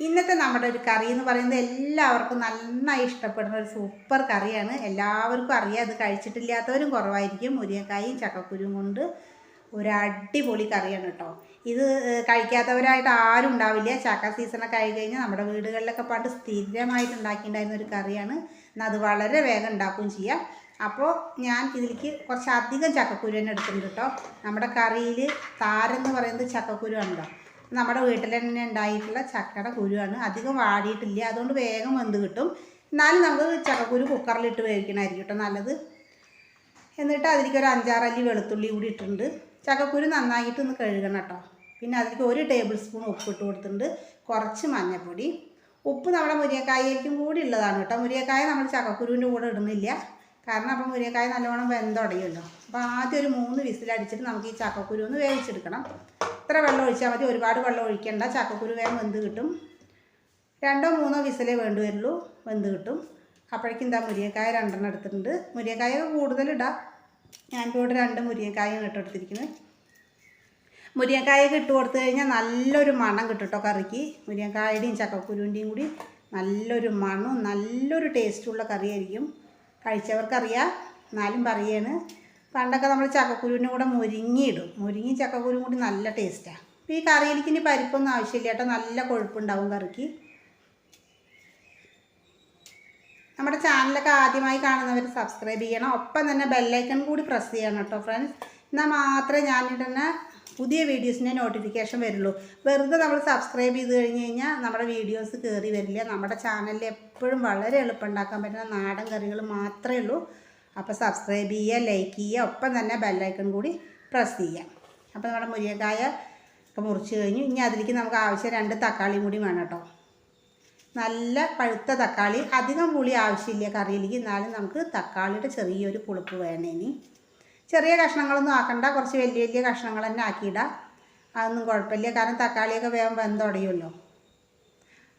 ഇന്നത്തെ നമ്മുടെ ഒരു കറി എന്ന് പറയുന്നത് എല്ലാവർക്കും നന്നായി ഇഷ്ടപ്പെടുന്ന ഒരു സൂപ്പർ കറിയാണ്. എല്ലാവർക്കും അറിയാം അത് കഴിച്ചിട്ടില്ലാത്തവരും കുറവായിരിക്കും. മുരിങ്ങക്കായും ചക്കക്കുരും കൊണ്ട് ഒരു അടിപൊളി കറിയാണ് കേട്ടോ. ഇത് കഴിക്കാത്തവരായിട്ട് ആരും ഉണ്ടാവില്ല. ചക്ക സീസണൊക്കെ ആയി കഴിഞ്ഞാൽ നമ്മുടെ വീടുകളിലൊക്കെ പണ്ട് സ്ഥിരമായിട്ട് ഉണ്ടാക്കിയിട്ടുണ്ടായിരുന്ന ഒരു കറിയാണ്. എന്നാൽ അത് വളരെ വേഗം ഉണ്ടാക്കുകയും ചെയ്യാം. അപ്പോൾ ഞാൻ ഇതിലേക്ക് കുറച്ചധികം ചക്കക്കുരു തന്നെ എടുക്കുന്നുണ്ട് കേട്ടോ. നമ്മുടെ കറിയിൽ താരെന്ന് പറയുന്നത് ചക്കക്കുരു ആണ് ആണല്ലോ നമ്മുടെ വീട്ടിൽ തന്നെ ഉണ്ടായിട്ടുള്ള ചക്കയുടെ കുരുവാണ്. അധികം വാടിയിട്ടില്ല. അതുകൊണ്ട് വേഗം വെന്ത് കിട്ടും. എന്നാലും നമുക്ക് ചക്കക്കുരു കുക്കറിലിട്ട് വേവിക്കണമായിരിക്കും കേട്ടോ നല്ലത്. എന്നിട്ട് അതിലേക്ക് ഒരു അഞ്ചാറല്ലി വെളുത്തുള്ളി കൂടി ഇട്ടിട്ടുണ്ട്. ചക്കക്കുരു നന്നായിട്ട് ഒന്ന് കഴുകണം കേട്ടോ. പിന്നെ അതിലേക്ക് ഒരു ടേബിൾ സ്പൂൺ ഉപ്പ് ഇട്ട് കൊടുത്തിട്ടുണ്ട്. കുറച്ച് മഞ്ഞൾപ്പൊടി ഉപ്പ് നമ്മുടെ മുരിയക്കായയ്ക്കും കൂടി ഉള്ളതാണ് കേട്ടോ. മുരിയക്കായ നമ്മൾ ചക്കക്കുരുവിന്റെ കൂടെ ഇടുന്നില്ല. കാരണം അപ്പം മുരിങ്ങക്കായ നല്ലോണം വെന്തുടയുമല്ലോ അപ്പോൾ ആദ്യം ഒരു മൂന്ന് വിസിലടിച്ചിട്ട് നമുക്ക് ഈ ചക്കക്കുരു ഒന്ന് വേവിച്ചെടുക്കണം. ഇത്ര വെള്ളം ഒഴിച്ചാൽ മതി. ഒരുപാട് വെള്ളം ഒഴിക്കേണ്ട. ചക്കക്കുരു വേഗം വെന്ത് കിട്ടും. രണ്ടോ മൂന്നോ വിസിലേ വേണ്ടി വരുള്ളൂ. വെന്ത് കിട്ടും. അപ്പോഴേക്കും എന്താ മുരിങ്ങക്കായ രണ്ടെണ്ണം എടുത്തിട്ടുണ്ട്. മുരിങ്ങക്കായ കൂടുതലിടാം ഞാനിപ്പോൾ ഇവിടെ രണ്ട് മുരിയക്കായും ഇട്ടെടുത്തിരിക്കുന്നത് മുരിങ്ങക്കായൊക്കെ ഇട്ട് കൊടുത്തു കഴിഞ്ഞാൽ നല്ലൊരു മണം കിട്ടും കേട്ടോ കറിക്ക്. മുരിങ്ങക്കായുടെയും ചക്കക്കുരുവിന്റെയും കൂടി നല്ലൊരു മണവും നല്ലൊരു ടേസ്റ്റുള്ള കറിയായിരിക്കും. കഴിച്ചവർക്കറിയാം. എന്നാലും പറയാണ്. പണ്ടൊക്കെ നമ്മൾ ചക്കക്കുരുവിന്റെ കൂടെ മുരിങ്ങിയിടും. മുരിങ്ങി ചക്കക്കുരുവും കൂടി നല്ല ടേസ്റ്റാണ് അപ്പോൾ ഈ കറിയിലേക്ക് ഇനി പരിപ്പൊന്നും ആവശ്യമില്ല കേട്ടോ. നല്ല കൊഴുപ്പുണ്ടാവും കറിക്ക്. നമ്മുടെ ചാനലൊക്കെ ആദ്യമായി കാണുന്നവർ സബ്സ്ക്രൈബ് ചെയ്യണം. ഒപ്പം തന്നെ ബെല്ലൈക്കൺ കൂടി പ്രസ് ചെയ്യണം കേട്ടോ ഫ്രണ്ട്സ് എന്നാൽ മാത്രമേ ഞാനിടുന്ന പുതിയ വീഡിയോസിന്റെ നോട്ടിഫിക്കേഷൻ വരുള്ളൂ. വെറുതെ നമ്മൾ സബ്സ്ക്രൈബ് ചെയ്ത് കഴിഞ്ഞ് കഴിഞ്ഞാൽ നമ്മുടെ വീഡിയോസ് കയറി വരില്ല. നമ്മുടെ ചാനലിൽ എപ്പോഴും വളരെ എളുപ്പം ഉണ്ടാക്കാൻ പറ്റുന്ന നാടൻ കറികൾ മാത്രമേ ഉള്ളൂ. അപ്പോൾ സബ്സ്ക്രൈബ് ചെയ്യുക ലൈക്ക് ചെയ്യുക ഒപ്പം തന്നെ ബെല്ലൈക്കൺ കൂടി പ്രസ് ചെയ്യുക. അപ്പോൾ നമ്മുടെ മുരിങ്ങക്കായ ഒക്കെ മുറിച്ച് കഴിഞ്ഞു. ഇനി അതിലേക്ക് നമുക്ക് ആവശ്യം രണ്ട് തക്കാളിയും കൂടി വേണം കേട്ടോ. നല്ല പഴുത്ത തക്കാളി. അധികം പുളി ആവശ്യമില്ല കറിയിലേക്ക്. എന്നാലും നമുക്ക് തക്കാളിയുടെ ചെറിയൊരു പുളിപ്പ് വേണേനി ചെറിയ കഷ്ണങ്ങളൊന്നും ആക്കണ്ട. കുറച്ച് വലിയ വലിയ കഷ്ണങ്ങൾ തന്നെ ആക്കിയിടാം. അതൊന്നും കുഴപ്പമില്ല. കാരണം തക്കാളിയൊക്കെ വേഗം വെന്തുടയുമല്ലോ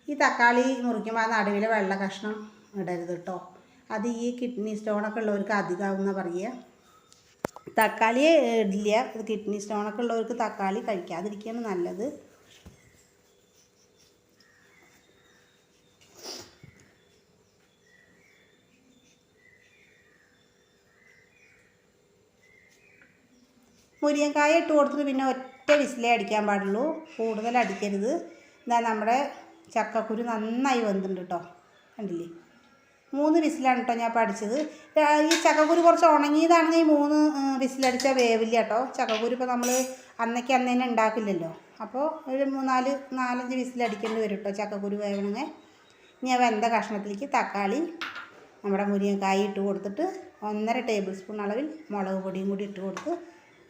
ഈ തക്കാളി മുറിക്കുമ്പോൾ ആ നടുവിലെ വെള്ള കഷ്ണം ഇടരുത് കേട്ടോ അത് ഈ കിഡ്നി സ്റ്റോണൊക്കെ ഉള്ളവർക്ക് അധികമാകുന്ന പറയുക. തക്കാളി ഇടില്ല. കിഡ്നി സ്റ്റോണൊക്കെ ഉള്ളവർക്ക് തക്കാളി കഴിക്കാതിരിക്കുകയാണ് നല്ലത്. മുരിങ്ങക്കായ ഇട്ട് കൊടുത്തിട്ട് പിന്നെ ഒറ്റ വിസിലേ അടിക്കാൻ പാടുള്ളൂ. കൂടുതൽ അടിക്കരുത്. ഇതാ നമ്മുടെ ചക്കക്കുരു നന്നായി വെന്തിട്ടുണ്ട് കേട്ടോ. കണ്ടില്ലേ? മൂന്ന് വിസിലാണ് കേട്ടോ ഞാൻ പഠിച്ചത്. ഈ ചക്കക്കുരു കുറച്ച് ഉണങ്ങിയതാണെങ്കിൽ മൂന്ന് വിസിലടിച്ചാൽ വേവില്ല കേട്ടോ. ചക്കക്കുരു ഇപ്പോൾ നമ്മൾ അന്നേക്ക് അന്ന് തന്നെ ഉണ്ടാക്കില്ലല്ലോ. അപ്പോൾ ഒരു മൂന്നാൽ നാലഞ്ച് വിസിലടിക്കേണ്ടി വരും കേട്ടോ ചക്കക്കുരു വേവണമെങ്കിൽ ഇനി ആ വെന്ത കഷ്ണത്തിലേക്ക് തക്കാളി നമ്മുടെ മുരിങ്ങക്കായ ഇട്ട് കൊടുത്തിട്ട് ഒന്നര ടേബിൾ സ്പൂൺ അളവിൽ മുളക് പൊടിയും കൂടി ഇട്ട് കൊടുത്ത്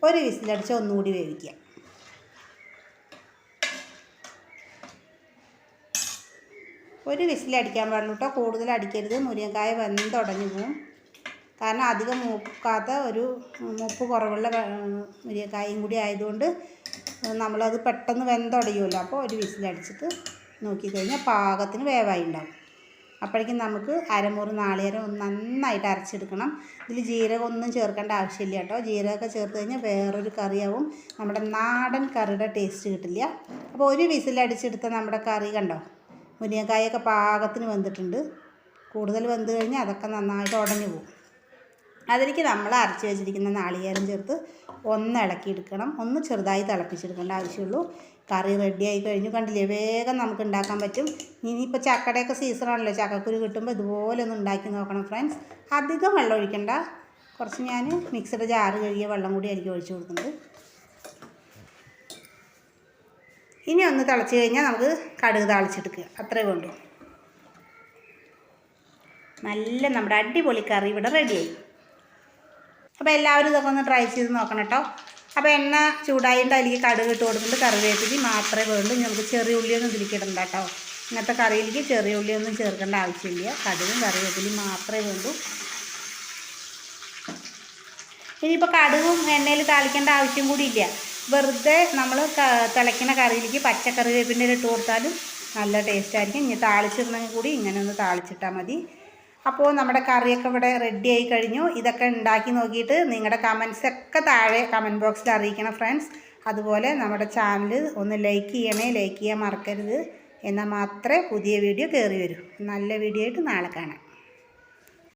ഒരു വിസിലടിച്ച് ഒന്നുകൂടി വേവിക്കുക. ഒരു വിസിലടിക്കാൻ പാടുള്ളൂ കേട്ടോ. കൂടുതൽ അടിക്കരുത്. മുരിങ്ങക്കായ വെന്തുടഞ്ഞു പോവും. കാരണം അധികം മൂക്കാത്ത ഒരു മൂപ്പ് കുറവുള്ള മുരിങ്ങക്കായും കൂടി ആയതുകൊണ്ട് നമ്മളത് പെട്ടെന്ന് വെന്തുടയുമല്ലോ. അപ്പോൾ ഒരു വിസിലടിച്ചിട്ട് നോക്കിക്കഴിഞ്ഞാൽ പാകത്തിന് വേവായി ഉണ്ടാവും. അപ്പോഴേക്കും നമുക്ക് അരമുറി നാളികേരം ഒന്ന് നന്നായിട്ട് അരച്ചെടുക്കണം. ഇതിൽ ജീരകം ഒന്നും ചേർക്കേണ്ട ആവശ്യമില്ല കേട്ടോ. ജീരകമൊക്കെ ചേർത്ത് കഴിഞ്ഞാൽ വേറൊരു കറിയാവും. നമ്മുടെ നാടൻ കറിയുടെ ടേസ്റ്റ് കിട്ടില്ല. അപ്പോൾ ഒരു വിസിലടിച്ചെടുത്ത നമ്മുടെ കറി കണ്ടോ? മുരിങ്ങക്കായൊക്കെ പാകത്തിന് വെന്തിട്ടുണ്ട്. കൂടുതൽ വെന്ത് കഴിഞ്ഞാൽ അതൊക്കെ നന്നായിട്ട് ഉടഞ്ഞു പോകും. അതിലേക്ക് നമ്മൾ അരച്ച് വെച്ചിരിക്കുന്ന നാളികേരം ചേർത്ത് ഒന്ന് ഇളക്കി എടുക്കണം. ഒന്ന് ചെറുതായി തിളപ്പിച്ചെടുക്കേണ്ട ആവശ്യമുള്ളൂ. കറി റെഡിയായി കഴിഞ്ഞു. കണ്ടില്ലേ? വേഗം നമുക്ക് ഉണ്ടാക്കാൻ പറ്റും. ഇനിയിപ്പോൾ ചക്കടയൊക്കെ സീസണാണല്ലോ ചക്കക്കുരു കിട്ടുമ്പോൾ ഇതുപോലെ ഒന്ന് ഉണ്ടാക്കി നോക്കണം ഫ്രണ്ട്സ് അധികം വെള്ളം ഒഴിക്കണ്ട. കുറച്ച് ഞാൻ മിക്സിയുടെ ജാറ് കഴുകിയ വെള്ളം കൂടി ആയിരിക്കും ഒഴിച്ചു കൊടുക്കുന്നത്. ഇനി ഒന്ന് തിളച്ച് കഴിഞ്ഞാൽ നമുക്ക് കടുക് താളിച്ചെടുക്കുക. അത്രയേ വേണ്ടൂ നല്ല നമ്മുടെ അടിപൊളി കറി ഇവിടെ റെഡിയായി അപ്പോൾ എല്ലാവരും ഇതൊക്കെ ഒന്ന് ട്രൈ ചെയ്ത് നോക്കണം കേട്ടോ അപ്പോൾ എണ്ണ ചൂടായിട്ട് അതിലേക്ക് കടുക് ഇട്ട് കൊടുത്തിട്ട് കറിവേപ്പിലി മാത്രമേ വേണ്ടൂ ഞങ്ങൾക്ക് ചെറിയ ഉള്ളിയൊന്നും ഇതിലേക്ക് ഇടണ്ട കേട്ടോ ഇങ്ങനത്തെ കറിയിലേക്ക് ചെറിയ ഉള്ളിയൊന്നും ചേർക്കേണ്ട ആവശ്യമില്ല. കടുകും കറിവേപ്പിലി മാത്രമേ വേണ്ടൂ ഇനിയിപ്പോൾ കടുകും എണ്ണയിൽ താളിക്കേണ്ട ആവശ്യം കൂടി ഇല്ല. വെറുതെ നമ്മൾ തിളയ്ക്കുന്ന കറിയിലേക്ക് പച്ചക്കറിവേപ്പിന്റെ ഇട്ട് കൊടുത്താലും നല്ല ടേസ്റ്റ് ആയിരിക്കും. ഇനി താളിച്ചിരുന്നെങ്കിൽ കൂടി ഇങ്ങനെ ഒന്ന് താളിച്ചിട്ടാൽ മതി. അപ്പോൾ നമ്മുടെ കറിയൊക്കെ ഇവിടെ റെഡി ആയി കഴിഞ്ഞു. ഇതൊക്കെ ഉണ്ടാക്കി നോക്കിയിട്ട് നിങ്ങളുടെ കമൻസ് ഒക്കെ താഴെ കമന്റ് ബോക്സിൽ അറിയിക്കണം ഫ്രണ്ട്സ് അതുപോലെ നമ്മുടെ ചാനൽ ഒന്ന് ലൈക്ക് ചെയ്യണേ ലൈക്ക് ചെയ്യാൻ മറക്കരുത്. എന്നാൽ മാത്രമേ പുതിയ വീഡിയോ കയറി വരൂ. നല്ല വീഡിയോ ആയിട്ട് നാളെ കാണാം.